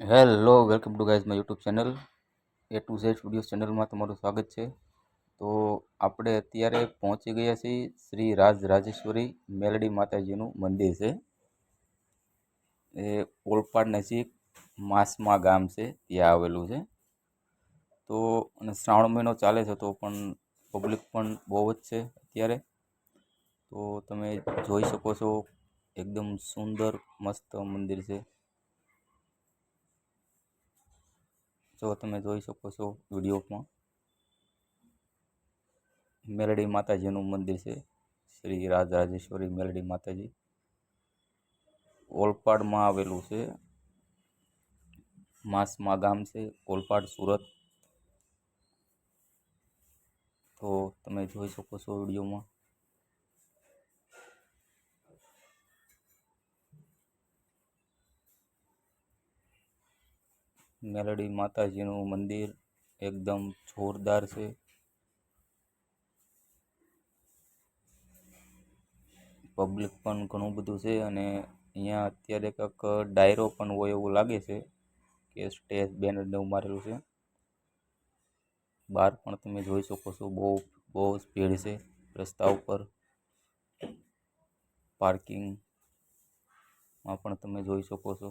Hello, welcome to guys my YouTube channel. A to Z studios ચેનલમાં તમારું સ્વાગત છે. તો આપણે અત્યારે પહોંચી ગયા છીએ શ્રી રાજ રાજેશ્વરી મેલડી માતાજીનું મંદિર છે. એ ઓલપાડ નજીક માસમા ગામ છે, ત્યાં આવેલું છે. તો અને શ્રાવણ મહિનો ચાલે છે, તો પણ પબ્લિક પણ બહુ જ છે અત્યારે. તો તમે જોઈ શકો છો, એકદમ સુંદર મસ્ત મંદિર છે. જો તમે જોઈ શકો છો વિડીયોમાં, મેલડી માતાજીનું મંદિર છે. શ્રી રાજ રાજેશ્વરી મેલડી માતાજી. ઓલપાડમાં આવેલું છે. માસમાં ગામ છે, ઓલપાડ, સુરત. તો તમે જોઈ શકો છો વિડીયોમાં. મેલડી માતાજીનું મંદિર એકદમ જોરદાર છે. પબ્લિક પણ ઘણું બધું છે અને અહીંયા અત્યારે કંઈક ડાયરો પણ હોય એવું લાગે છે કે સ્ટેજ બેનર ને એવું મારેલું છે. બહાર પણ તમે જોઈ શકો છો બહુ બહુ ભીડ છે રસ્તા ઉપર. પાર્કિંગમાં પણ તમે જોઈ શકો છો.